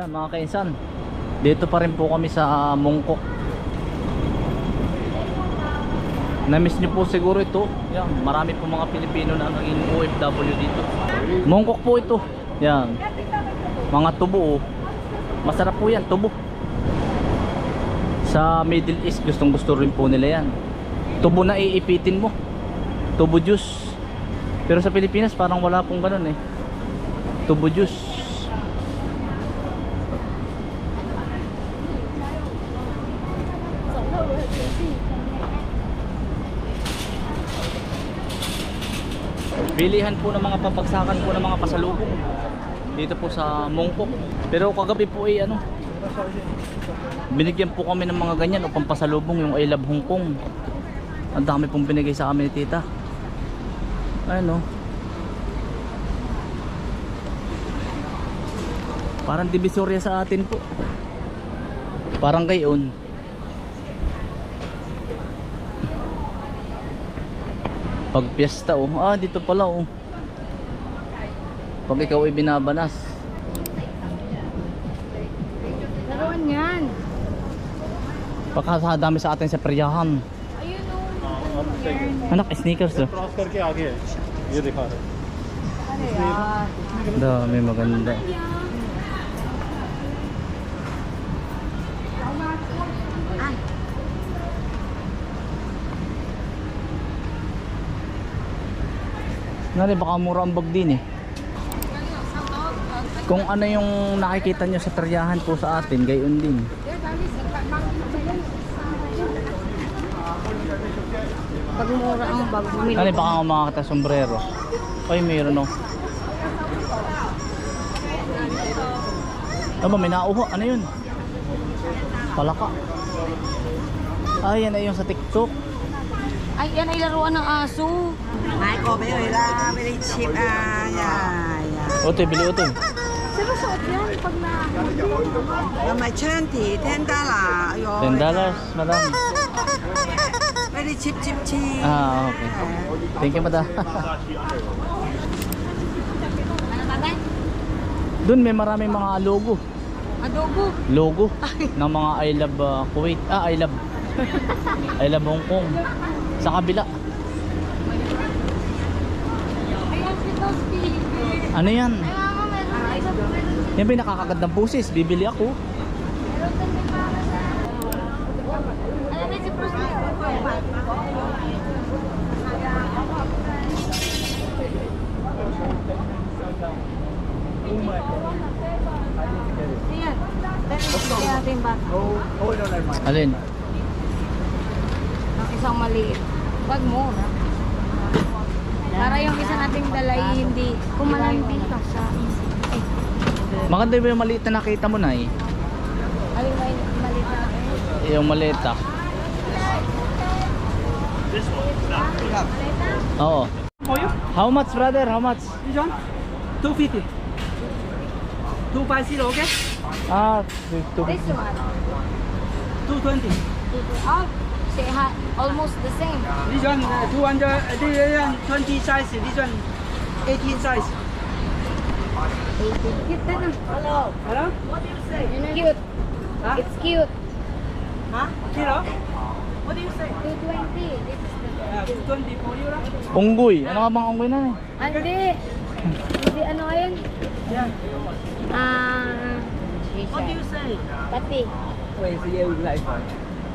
Yan mga kainsan. Dito pa rin po kami sa Mongkok. Na-miss nyo po siguro ito. Yan, marami po mga Pilipino na naging OFW dito. Mongkok po ito. Yan. Mga tubo. oh. Masarap po yan, tubo. Sa Middle East, gustong gusto rin po nila yan. Tubo na iipitin mo. Tubo juice. Pero sa Pilipinas, parang wala pong ganun eh. Tubo juice. Bilihan po ng mga papagsakan po ng mga pasalubong dito po sa Mongkok. Pero kagabi po ay ano, binigyan po kami ng mga ganyan upang pasalubong yung I Love Hong Kong. Ang dami pong binigay sa amin ni tita. Ayun. Parang divisoria sa atin po. Parang gayon. Pag piyesta oh. Ah, dito pala oh. Pag ikaw ay binabanas. Laruan yan. Baka dami sa atin sa peryahan. Ayun o. Anak, sneakers oh. Cross करके आगे है ये दिखा रहे Ano yan? Dami maganda. Nari, baka mura ang bag din eh. Kung ano yung nakikita nyo sa teryahan po sa atin, gayon din. Pag mura ang bag, bumili Nari, ka. baka umakata sombrero. Ay, mayroon oh. Ano ba, may nauho? Ano yun? Palaka. Ay, yan ay yung sa TikTok. Ay, yan ay laruan ng aso. Michael, bayo, ah, ilang village ship. Ah, yeah, yeah. Ote, bili ote. Sinusuot yan pag na... Uh, may chanty, 10 dollars. 10 dollars, madam. Very cheap, cheap, cheap. Ah, okay. Thank you, madam. Ano Doon may maraming mga logo. Adobo? Logo ng mga I love uh, Kuwait. Ah, I love. I love Hong Kong. Sa kabila. Ano yan? Yan ba yung nakakagandang pusis? Bibili ako. meron din may para sa... Ayan na si Tosti. Ayan. Pero natin bata. Alin? Ang isang maliit. Wag mo na. Para yung isa nating dalay hindi kumalandi ka sa eh, Maganda ba yung maliit na nakita mo na eh? alin ba yung maliit na Yung maliit ah. Oo. How much brother? How much? This one, 250. 250, okay? Ah, This 250. one. 220. Oh, say ha, almost the same. This one, uh, 200, uh, this one 20 size, this one 18 size. Cute na na. Hello. Hello? Cute. Huh? It's cute. Huh? Kilo? What do you say? 220. This is the Yeah, 220 for you, lah. Unggoy. Ano nga bang unggoy na eh? Ah, Hindi. Hindi ano yun? Yeah. Ah, What do you say? pati. Wait, so yeah, we like one.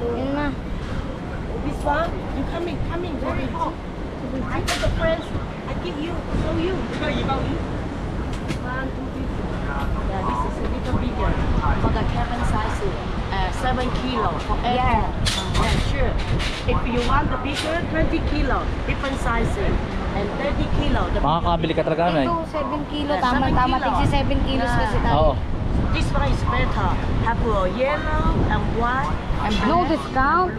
Yun na. This one, you coming, coming, very hot. I got the friends. I give you, show you. One, two, three. Yeah, this is a little bigger. For the cabin size, uh, 7 kilo for Yeah. yeah. yeah, sure. If you want the bigger, 20 kilo, different sizes. And 30 kilo, the Makakabili ka talaga na eh. Ito, 7 kilo. Yeah, Tama, seven tama. kilo. Tigsi 7 kilos Yeah. kasi tayo. Oo. This one is better. Have a yellow and white and No black. discount.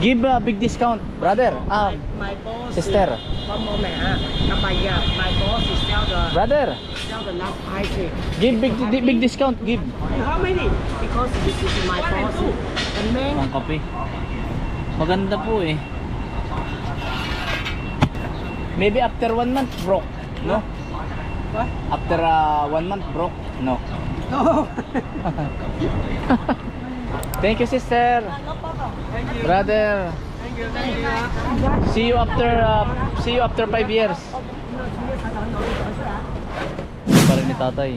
Give a big discount, brother. Ah, My boss. Sister. One moment, ah. Uh, my, yeah, my boss is sell the brother. sell the last ice cream. Give big di- big discount. Give. How many? because this is my One and boss. two. The main Ang kape. Maganda po eh. Maybe after one month broke, no? What? After uh, one month broke, no? Thank you, sister. Brother. See you after uh, see you after 5 years. Pa rin ni tatay.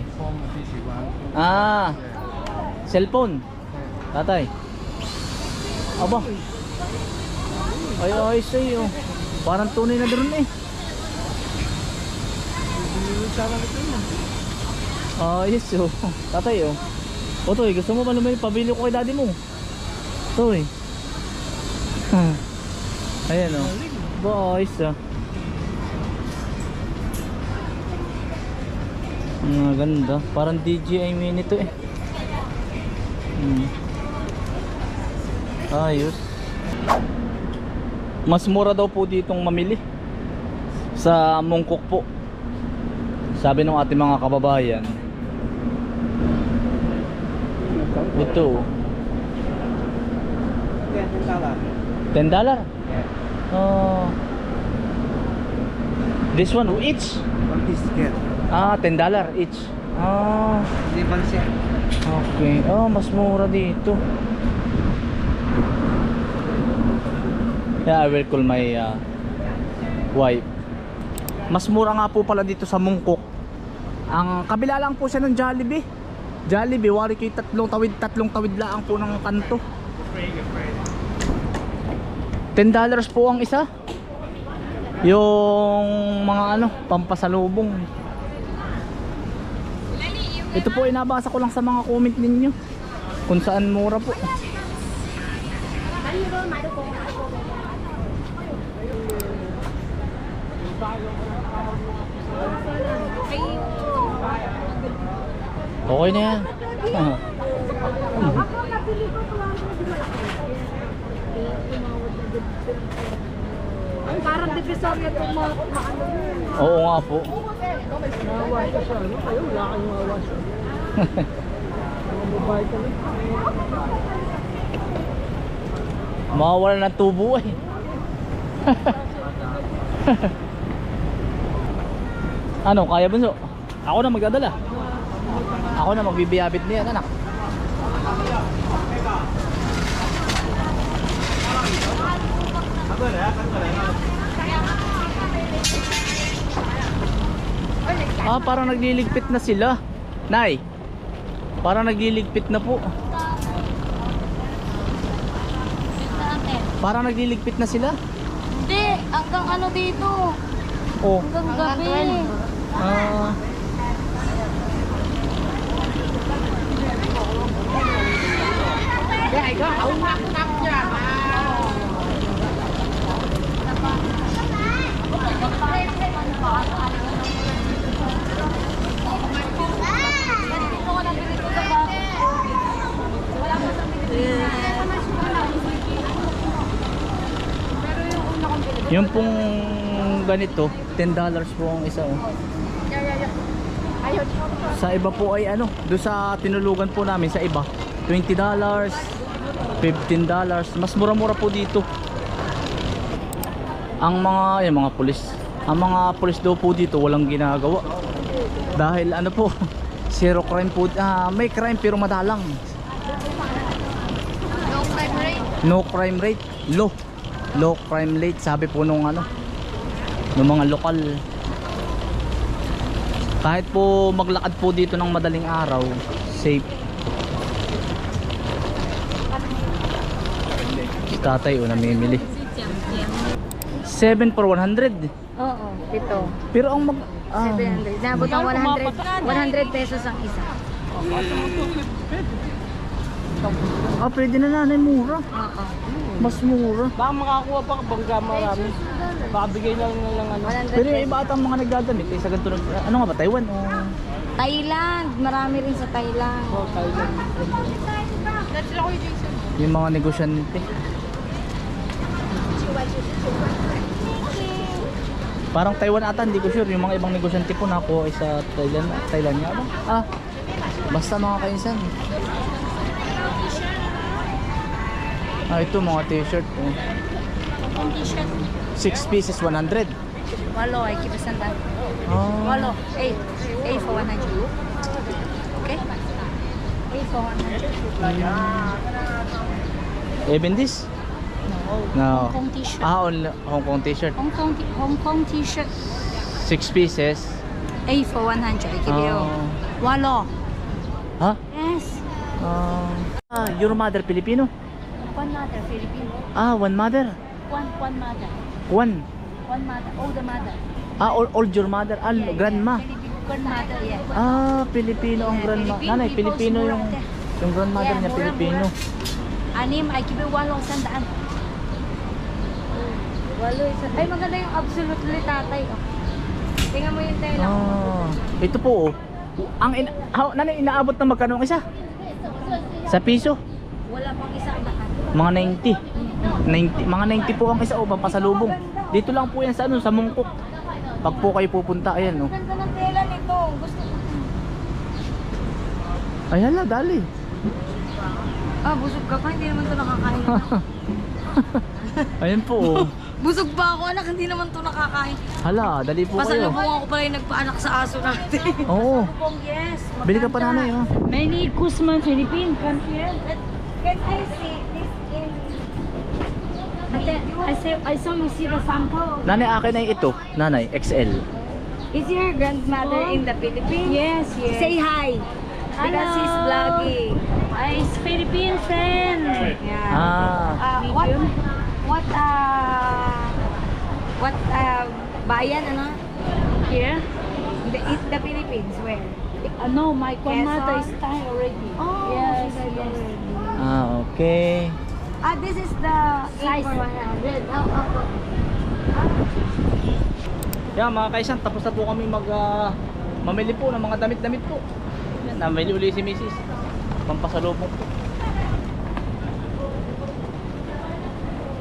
Ah. Cellphone. Tatay. Aba. Ay ay sa'yo. Parang tunay na drone eh. Ah, yes oh. Tatay oh. O Toy, gusto mo naman pabili ko kay daddy mo? Toy. Ayan oh. Boys ah. Ang ganda. Parang DJI mini to eh. Hmm. Ayos. Mas mura daw po ditong mamili. Sa Mongkok po. Sabi ng ating mga kababayan. Ito. $10 dollar? Oh. This one each? Ah, $10 dollar each. Ah. Okay. Oh, mas mura dito. Yeah, I will call my uh, wife. Mas mura nga po pala dito sa Mungkok. Ang kabila lang po siya ng Jollibee. Jollibee, wari kayo tatlong tawid, tatlong tawid lang po ng kanto. $10 dollars po ang isa. Yung mga ano, pampasalubong. Ito po inabasa ko lang sa mga comment ninyo. Kung saan mura po. Okay na yan. Parang divisoria ito mo. Oo nga po. Mawawala ng tubo eh. ano, kaya bunso? Ako na magdadala. Ako na magbibiyabit niyan, anak. Ah, parang nagliligpit na sila. Nay. Parang nagliligpit na po. Parang nagliligpit na sila. Hindi, hanggang ano dito. Oh. Hanggang gabi. Ah. Yung pong ganito, $10 po ang isa oh. Sa iba po ay ano, do sa tinulugan po namin sa iba, $20, $15, mas mura-mura po dito. Ang mga, yung mga pulis, ang mga pulis daw po dito walang ginagawa. Dahil ano po, zero crime po, ah, may crime pero madalang. No crime rate. No crime rate, low. Low crime rate, sabi po nung ano, nung mga lokal. Kahit po maglakad po dito ng madaling araw, safe. Tatay o namimili. 7 for 100. Oo, ito. Pero ang mag... ah, 700. Nabot ang 100, 100 pesos ang isa. ah, pwede na nanay, mura. Oo. Mas mura. Baka makakuha pa bangga marami. Baka bigay lang na lang ano. 100 Pero yung iba atang mga nagdadamit, eh, sa ganito, nag- ano nga ba, Taiwan? O... Thailand. Marami rin sa Thailand. Oh, Thailand. Yung mga negosyante. Parang Taiwan ata, hindi ko sure. Yung mga ibang negosyante po nakuha ay sa Thailand. Thailand nga ba? Ah, basta mga kainsan. Ah, ito mga t-shirt. Oh. 6 pieces, 100. Walo, ay kibasan ta. Ah, Walo, 8. 8 for 100. Okay? Even this? No. Hong Kong t-shirt. Ah, only Hong Kong t-shirt. Hong Kong, Hong Kong t-shirt. Six pieces. A for 100. I give you. Ah. Walo. Ha? Yes. Ah, ah, your mother Filipino? One mother, Filipino. Ah, one mother. One, one mother. One. One mother. Older mother. Ah, all, all your mother. Ah, Yeah, yeah. grandma. Filipino. Grandmother, yeah. Ah, Pilipino ang Yeah, grandma. Filipino Nanay, Pilipino yung yung grandmother Yeah, niya mura, Pilipino. Anim, I give you walo, sandaan. Walo, isa. Ay, maganda yung absolutely tatay. Oh. Tingnan mo yung tela. Ah, ito po oh. Ang in, how, nanay inaabot na magkano ang isa? Sa piso? Wala pang isang daan. Mga 90. 90 mga 90 po ang isa o pampasalubong. Dito lang po yan sa ano sa Mungkok. Pag po kayo pupunta ayan oh. Ganda ng tela nito. Gusto ko. Ay hala, dali. Ah, busog ka pa. Hindi naman to nakakain. Ayan po oh. busog pa ako, anak. Hindi naman to nakakain. Hala, dali po kayo. Pasalubong ako pala yung nagpaanak sa aso natin. Oo. Salubong, yes. Bili ka pa nanay oh. Many Guzman, Philippine, come here. Can I see this in... I say, I saw you see the sample. Nanay akin ay ito, nanay XL. Is your grandmother in the Philippines? Yes, yes. Say hi. Because he's vlogging. I is Philippine friend. Yeah. Ah, Uh, what what uh what uh bayan ano? Here? The in the Philippines where? Uh, no, my grandmother is dying already. Oh, yes, yes. ah okay. Ah, this is the size 100. Oh, oh, oh. Yan mga kaisan, tapos na po kami mag ah, mamili po ng mga damit-damit po. Yan, namili uli si Mrs. Pampasalubong.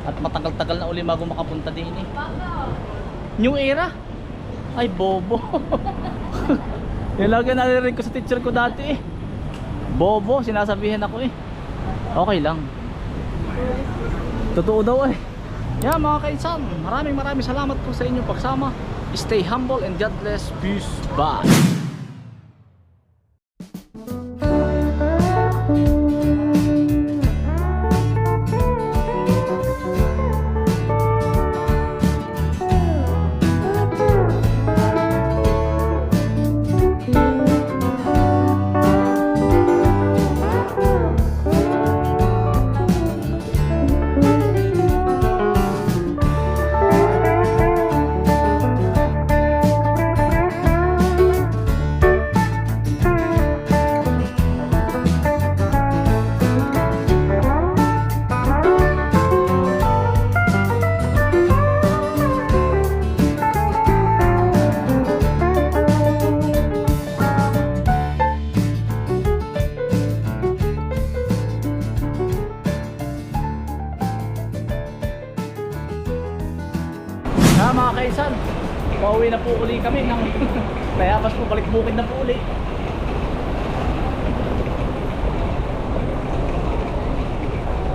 At matagal-tagal na uli bago makapunta din eh. New era? Ay bobo. Yan lagi naririnig ko sa teacher ko dati eh. Bobo, sinasabihan ako eh. Okay lang. Totoo daw eh. Yan mga kaisan, maraming maraming salamat po sa inyong pagsama. Stay humble and God bless. Peace. Bye. Pauwi na po uli kami ng Tayabas po, balik bukid na po uli.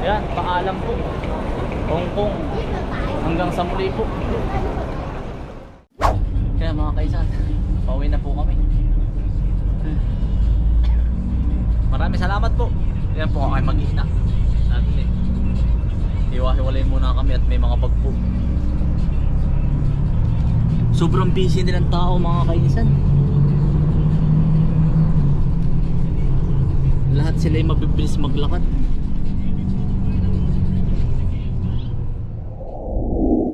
Ayan, paalam po. Hong Kong. Hanggang sa muli po. Kaya mga kaisan, pauwi na po kami. Maraming salamat po. Yan po ako ay mag-ina. At hiwa-hiwalay muna kami at may mga bag po. Sobrang busy nilang tao mga kaisan. Lahat sila ay mabibilis maglakad.